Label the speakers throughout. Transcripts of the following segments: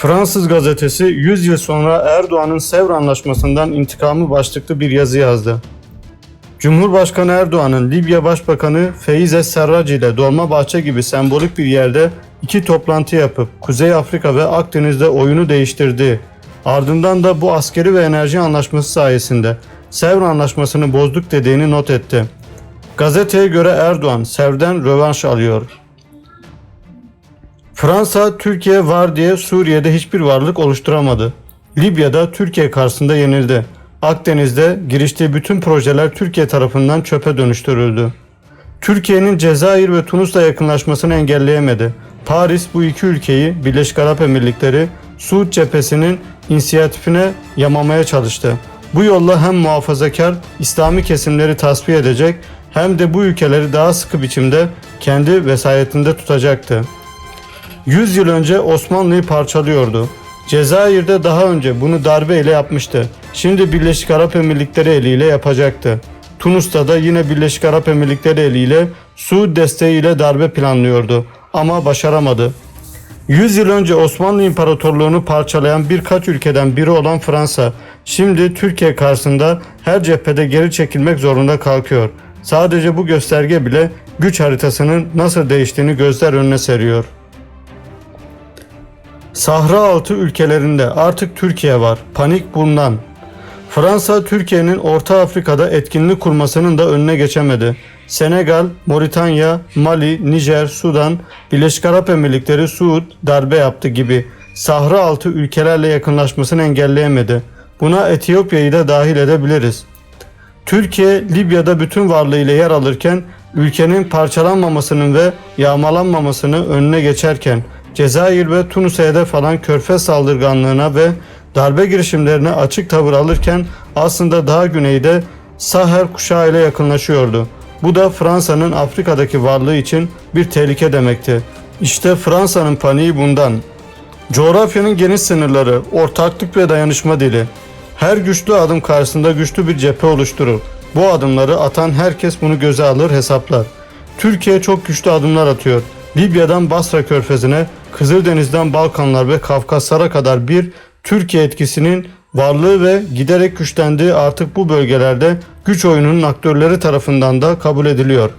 Speaker 1: Fransız gazetesi 100 yıl sonra Erdoğan'ın Sevr Anlaşması'ndan intikamı başlıklı bir yazı yazdı. Cumhurbaşkanı Erdoğan'ın Libya Başbakanı Feiz Es-Serraj ile Dolmabahçe gibi sembolik bir yerde iki toplantı yapıp Kuzey Afrika ve Akdeniz'de oyunu değiştirdiği, ardından da bu askeri ve enerji anlaşması sayesinde Sevr Anlaşması'nı bozduk dediğini not etti. Gazeteye göre Erdoğan Sevr'den rövanş alıyor. Fransa Türkiye var diye Suriye'de hiçbir varlık oluşturamadı. Libya'da Türkiye karşısında yenildi. Akdeniz'de giriştiği bütün projeler Türkiye tarafından çöpe dönüştürüldü. Türkiye'nin Cezayir ve Tunus'la yakınlaşmasını engelleyemedi. Paris bu iki ülkeyi Birleşik Arap Emirlikleri Suud cephesinin inisiyatifine yamamaya çalıştı. Bu yolla hem muhafazakar İslami kesimleri tasfiye edecek hem de bu ülkeleri daha sıkı biçimde kendi vesayetinde tutacaktı. 100 yıl önce Osmanlı'yı parçalıyordu. Cezayir'de daha önce bunu darbe ile yapmıştı. Şimdi Birleşik Arap Emirlikleri eliyle yapacaktı. Tunus'ta da yine Birleşik Arap Emirlikleri eliyle Suud desteğiyle darbe planlıyordu ama başaramadı. 100 yıl önce Osmanlı İmparatorluğunu parçalayan birkaç ülkeden biri olan Fransa, şimdi Türkiye karşısında her cephede geri çekilmek zorunda kalkıyor. Sadece bu gösterge bile güç haritasının nasıl değiştiğini gözler önüne seriyor. Sahra altı ülkelerinde artık Türkiye var. Panik bundan. Fransa Türkiye'nin Orta Afrika'da etkinlik kurmasının da önüne geçemedi. Senegal, Moritanya, Mali, Nijer, Sudan, Birleşik Arap Emirlikleri, Suud darbe yaptı gibi Sahra altı ülkelerle yakınlaşmasını engelleyemedi. Buna Etiyopya'yı da dahil edebiliriz. Türkiye Libya'da bütün varlığıyla yer alırken ülkenin parçalanmamasının ve yağmalanmamasını önüne geçerken Cezayir ve Tunus'a hedef alan körfez saldırganlığına ve darbe girişimlerine açık tavır alırken aslında daha güneyde Sahel kuşağı ile yakınlaşıyordu. Bu da Fransa'nın Afrika'daki varlığı için bir tehlike demekti. İşte Fransa'nın paniği bundan. Coğrafyanın geniş sınırları, ortaklık ve dayanışma dili. Her güçlü adım karşısında güçlü bir cephe oluşturur. Bu adımları atan herkes bunu göze alır, hesaplar. Türkiye çok güçlü adımlar atıyor. Libya'dan Basra Körfezi'ne, Kızıldeniz'den Balkanlar ve Kafkaslara kadar bir Türkiye etkisinin varlığı ve giderek güçlendiği artık bu bölgelerde güç oyununun aktörleri tarafından da kabul ediliyor.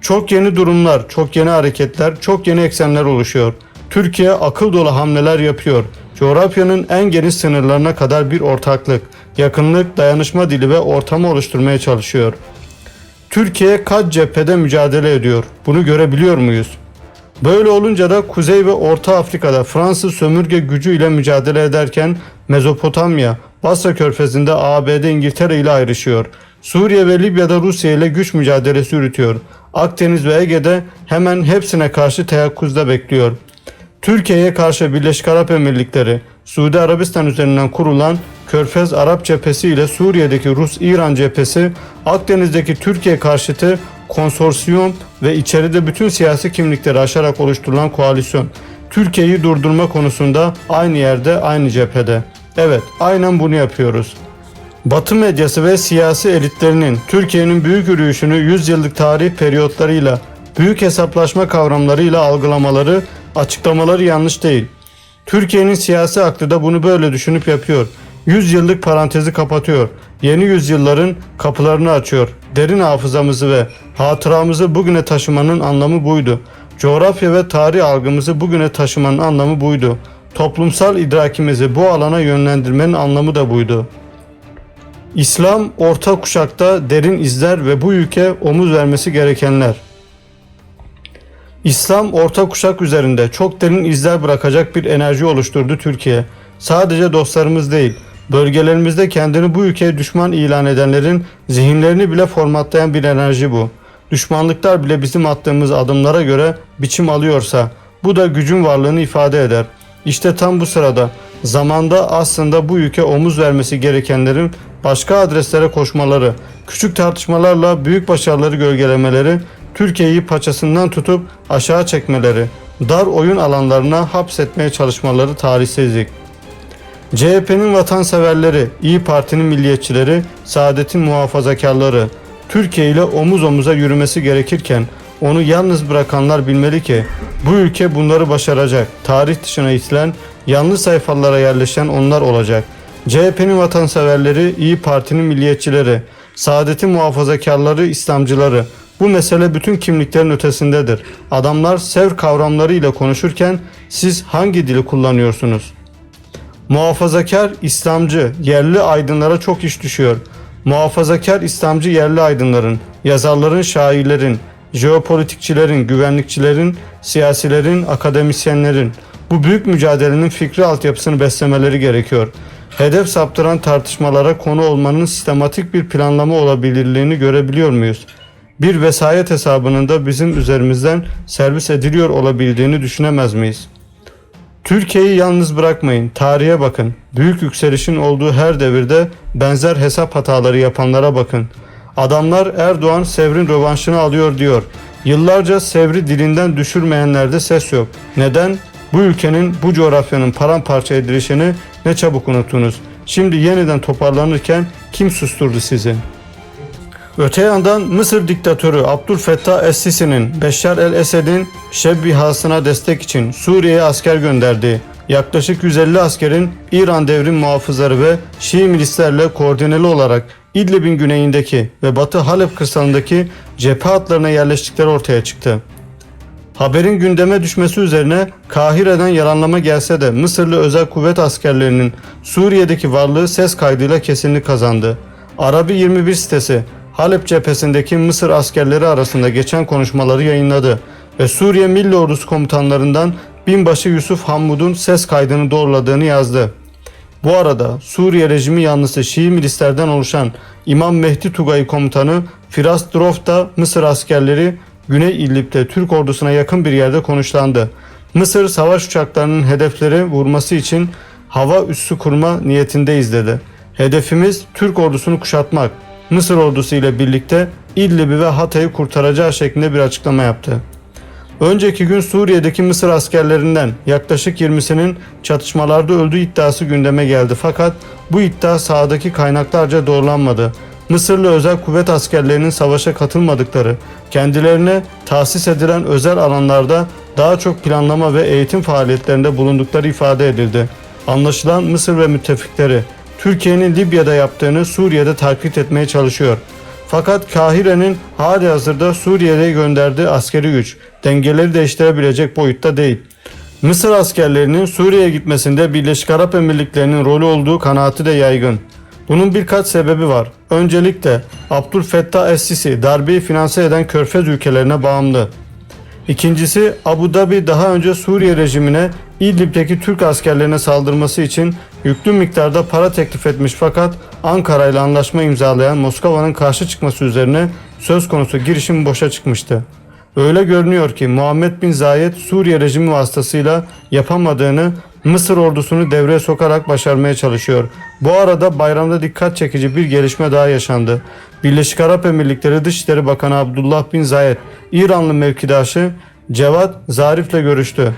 Speaker 1: Çok yeni durumlar, çok yeni hareketler, çok yeni eksenler oluşuyor. Türkiye akıl dolu hamleler yapıyor. Coğrafyanın en geniş sınırlarına kadar bir ortaklık, yakınlık, dayanışma dili ve ortamı oluşturmaya çalışıyor. Türkiye kaç cephede mücadele ediyor? Bunu görebiliyor muyuz? Böyle olunca da Kuzey ve Orta Afrika'da Fransız sömürge gücü ile mücadele ederken Mezopotamya, Basra Körfezi'nde ABD İngiltere ile ayrışıyor. Suriye ve Libya'da Rusya ile güç mücadelesi yürütüyor. Akdeniz ve Ege'de hemen hepsine karşı teyakkuzda bekliyor. Türkiye'ye karşı Birleşik Arap Emirlikleri, Suudi Arabistan üzerinden kurulan Körfez Arap cephesi ile Suriye'deki Rus-İran cephesi, Akdeniz'deki Türkiye karşıtı konsorsiyum ve içeride bütün siyasi kimlikleri aşarak oluşturulan koalisyon. Türkiye'yi durdurma konusunda aynı yerde, aynı cephede. Evet, aynen bunu yapıyoruz. Batı medyası ve siyasi elitlerinin Türkiye'nin büyük yürüyüşünü 100 yıllık tarih periyotlarıyla, büyük hesaplaşma kavramlarıyla algılamaları, açıklamaları yanlış değil. Türkiye'nin siyasi aklı da bunu böyle düşünüp yapıyor. 100 yıllık parantezi kapatıyor. Yeni yüzyılların kapılarını açıyor. Derin hafızamızı ve hatıramızı bugüne taşımanın anlamı buydu. Coğrafya ve tarih algımızı bugüne taşımanın anlamı buydu. Toplumsal idrakimizi bu alana yönlendirmenin anlamı da buydu. İslam orta kuşakta derin izler ve bu ülke omuz vermesi gerekenler. İslam orta kuşak üzerinde çok derin izler bırakacak bir enerji oluşturdu Türkiye. Sadece dostlarımız değil, bölgelerimizde kendini bu ülkeye düşman ilan edenlerin zihinlerini bile formatlayan bir enerji bu. Düşmanlıklar bile bizim attığımız adımlara göre biçim alıyorsa bu da gücün varlığını ifade eder. İşte tam bu sırada zamanda aslında bu ülke omuz vermesi gerekenlerin başka adreslere koşmaları, küçük tartışmalarla büyük başarıları gölgelemeleri, Türkiye'yi paçasından tutup aşağı çekmeleri, dar oyun alanlarına hapsetmeye çalışmaları tarihsizlik. CHP'nin vatanseverleri, İyi Parti'nin milliyetçileri, Saadet'in muhafazakarları, Türkiye ile omuz omuza yürümesi gerekirken onu yalnız bırakanlar bilmeli ki bu ülke bunları başaracak. Tarih dışına itilen, yanlış sayfalara yerleşen onlar olacak. CHP'nin vatanseverleri, İyi Parti'nin milliyetçileri, Saadet'in muhafazakarları, İslamcıları. Bu mesele bütün kimliklerin ötesindedir. Adamlar sevr kavramları ile konuşurken siz hangi dili kullanıyorsunuz? Muhafazakar, İslamcı, yerli aydınlara çok iş düşüyor. Muhafazakar, İslamcı yerli aydınların, yazarların, şairlerin, jeopolitikçilerin, güvenlikçilerin, siyasilerin, akademisyenlerin bu büyük mücadelenin fikri altyapısını beslemeleri gerekiyor. Hedef saptıran tartışmalara konu olmanın sistematik bir planlama olabilirliğini görebiliyor muyuz? Bir vesayet hesabının da bizim üzerimizden servis ediliyor olabildiğini düşünemez miyiz?'' Türkiye'yi yalnız bırakmayın. Tarihe bakın. Büyük yükselişin olduğu her devirde benzer hesap hataları yapanlara bakın. Adamlar Erdoğan Sevr'in rövanşını alıyor diyor. Yıllarca Sevr'i dilinden düşürmeyenlerde ses yok. Neden? Bu ülkenin, bu coğrafyanın paramparça edilişini ne çabuk unuttunuz. Şimdi yeniden toparlanırken kim susturdu sizi?'' Öte yandan Mısır diktatörü Abdülfettah Es-Sisi'nin Beşşar el-Esed'in şebbihasına destek için Suriye'ye asker gönderdiği yaklaşık 150 askerin İran devrim muhafızları ve Şii milislerle koordineli olarak İdlib'in güneyindeki ve Batı Halep kırsalındaki cephe hatlarına yerleştikleri ortaya çıktı. Haberin gündeme düşmesi üzerine Kahire'den yalanlama gelse de Mısırlı özel kuvvet askerlerinin Suriye'deki varlığı ses kaydıyla kesinlik kazandı. Arabi 21 sitesi Halep cephesindeki Mısır askerleri arasında geçen konuşmaları yayınladı ve Suriye Milli Ordusu komutanlarından binbaşı Yusuf Hammud'un ses kaydını doğruladığını yazdı. Bu arada Suriye rejimi yanlısı Şii milislerden oluşan İmam Mehdi Tugayı komutanı Firas Drof da Mısır askerleri Güney İdlib'de Türk ordusuna yakın bir yerde konuşlandı. Mısır savaş uçaklarının hedefleri vurması için hava üssü kurma niyetindeyiz dedi. Hedefimiz Türk ordusunu kuşatmak. Mısır ordusu ile birlikte İdlib'i ve Hatay'ı kurtaracağı şeklinde bir açıklama yaptı. Önceki gün Suriye'deki Mısır askerlerinden yaklaşık 20'sinin çatışmalarda öldüğü iddiası gündeme geldi fakat bu iddia sahadaki kaynaklarca doğrulanmadı. Mısırlı özel kuvvet askerlerinin savaşa katılmadıkları, kendilerine tahsis edilen özel alanlarda daha çok planlama ve eğitim faaliyetlerinde bulundukları ifade edildi. Anlaşılan Mısır ve müttefikleri Türkiye'nin Libya'da yaptığını Suriye'de taklit etmeye çalışıyor. Fakat Kahire'nin hali hazırda Suriye'ye gönderdiği askeri güç dengeleri değiştirebilecek boyutta değil. Mısır askerlerinin Suriye'ye gitmesinde Birleşik Arap Emirlikleri'nin rolü olduğu kanaati de yaygın. Bunun birkaç sebebi var. Öncelikle Abdülfettah Es-Sisi darbeyi finanse eden körfez ülkelerine bağımlı. İkincisi Abu Dhabi daha önce Suriye rejimine İdlib'deki Türk askerlerine saldırması için yüklü miktarda para teklif etmiş fakat Ankara ile anlaşma imzalayan Moskova'nın karşı çıkması üzerine söz konusu girişim boşa çıkmıştı. Öyle görünüyor ki Muhammed Bin Zayed Suriye rejimi vasıtasıyla yapamadığını Mısır ordusunu devreye sokarak başarmaya çalışıyor. Bu arada bayramda dikkat çekici bir gelişme daha yaşandı. Birleşik Arap Emirlikleri Dışişleri Bakanı Abdullah Bin Zayed, İranlı mevkidaşı Cevat Zarif'le görüştü.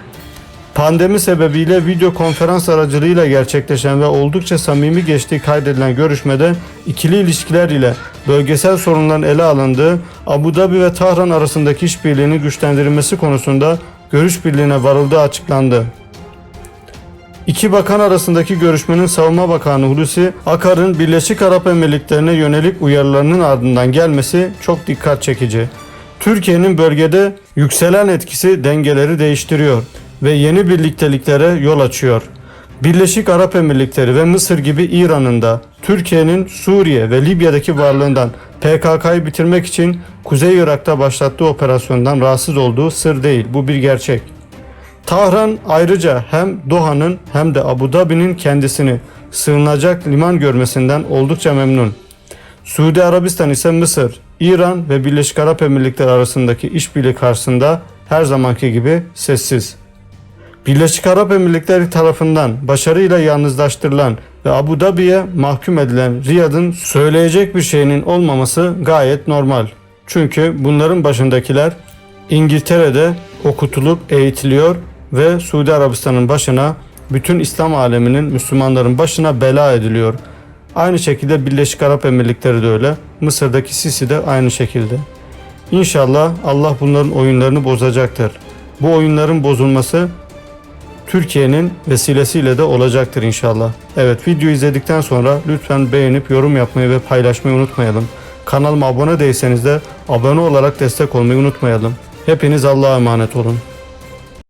Speaker 1: Pandemi sebebiyle video konferans aracılığıyla gerçekleşen ve oldukça samimi geçtiği kaydedilen görüşmede ikili ilişkiler ile bölgesel sorunların ele alındığı Abu Dhabi ve Tahran arasındaki işbirliğinin güçlendirilmesi konusunda görüş birliğine varıldığı açıklandı. İki bakan arasındaki görüşmenin Savunma Bakanı Hulusi Akar'ın Birleşik Arap Emirlikleri'ne yönelik uyarılarının ardından gelmesi çok dikkat çekici. Türkiye'nin bölgede yükselen etkisi dengeleri değiştiriyor ve yeni birlikteliklere yol açıyor. Birleşik Arap Emirlikleri ve Mısır gibi İran'ın da Türkiye'nin Suriye ve Libya'daki varlığından PKK'yı bitirmek için Kuzey Irak'ta başlattığı operasyondan rahatsız olduğu sır değil. Bu bir gerçek. Tahran ayrıca hem Doha'nın hem de Abu Dhabi'nin kendisini sığınacak liman görmesinden oldukça memnun. Suudi Arabistan ise Mısır, İran ve Birleşik Arap Emirlikleri arasındaki işbirliği karşısında her zamanki gibi sessiz. Birleşik Arap Emirlikleri tarafından başarıyla yalnızlaştırılan ve Abu Dhabi'ye mahkum edilen Riyad'ın söyleyecek bir şeyinin olmaması gayet normal. Çünkü bunların başındakiler İngiltere'de okutulup eğitiliyor ve Suudi Arabistan'ın başına bütün İslam aleminin Müslümanların başına bela ediliyor. Aynı şekilde Birleşik Arap Emirlikleri de öyle. Mısır'daki Sisi de aynı şekilde. İnşallah Allah bunların oyunlarını bozacaktır. Bu oyunların bozulması Türkiye'nin vesilesiyle de olacaktır inşallah. Evet video izledikten sonra lütfen beğenip yorum yapmayı ve paylaşmayı unutmayalım. Kanalıma abone değilseniz de abone olarak destek olmayı unutmayalım. Hepiniz Allah'a emanet olun.